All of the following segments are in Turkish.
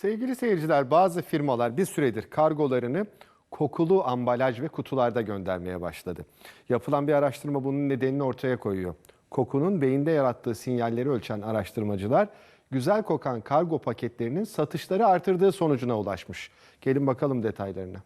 Sevgili seyirciler bazı firmalar bir süredir kargolarını kokulu ambalaj ve kutularda göndermeye başladı. Yapılan bir araştırma bunun nedenini ortaya koyuyor. Kokunun beyinde yarattığı sinyalleri ölçen araştırmacılar güzel kokan kargo paketlerinin satışları artırdığı sonucuna ulaşmış. Gelin bakalım detaylarına.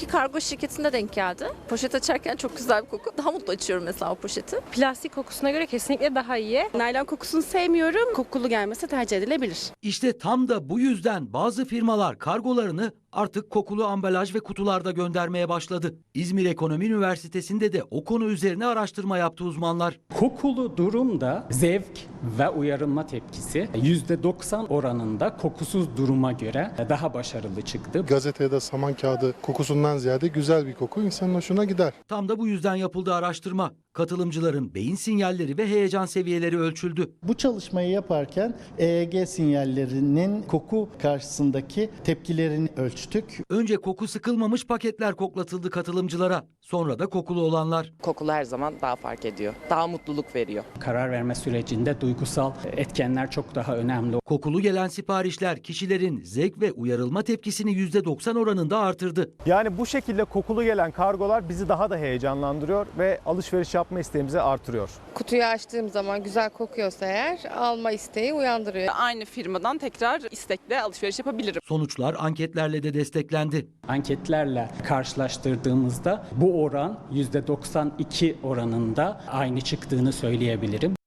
İki kargo şirketinde denk geldi. Poşet açarken çok güzel bir koku. Daha mutlu açıyorum mesela o poşeti. Plastik kokusuna göre kesinlikle daha iyi. Naylon kokusunu sevmiyorum. Kokulu gelmesi tercih edilebilir. İşte tam da bu yüzden bazı firmalar kargolarını artık kokulu ambalaj ve kutularda göndermeye başladı. İzmir Ekonomi Üniversitesi'nde de o konu üzerine araştırma yaptı uzmanlar. Kokulu durumda zevk ve uyarılma tepkisi %90 oranında kokusuz duruma göre daha başarılı çıktı. Gazete ya da saman kağıdı kokusundan ziyade güzel bir koku insanın hoşuna gider. Tam da bu yüzden yapıldı araştırma. Katılımcıların beyin sinyalleri ve heyecan seviyeleri ölçüldü. Bu çalışmayı yaparken EEG sinyallerinin koku karşısındaki tepkilerini ölçtük. Önce koku sıkılmamış paketler koklatıldı katılımcılara. Sonra da kokulu olanlar. kokulu her zaman daha fark ediyor. Daha mutluluk veriyor. Karar verme sürecinde duygusal etkenler çok daha önemli. Kokulu gelen siparişler kişilerin zevk ve uyarılma tepkisini %90 oranında artırdı. Yani bu şekilde kokulu gelen kargolar bizi daha da heyecanlandırıyor ve alışveriş yapma isteğimizi artırıyor. Kutuyu açtığım zaman güzel kokuyorsa eğer alma isteği uyandırıyor. Aynı firmadan tekrar istekle alışveriş yapabilirim. Sonuçlar anketlerle de desteklendi. Anketlerle karşılaştırdığımızda bu oran %92 oranında aynı çıktığını söyleyebilirim.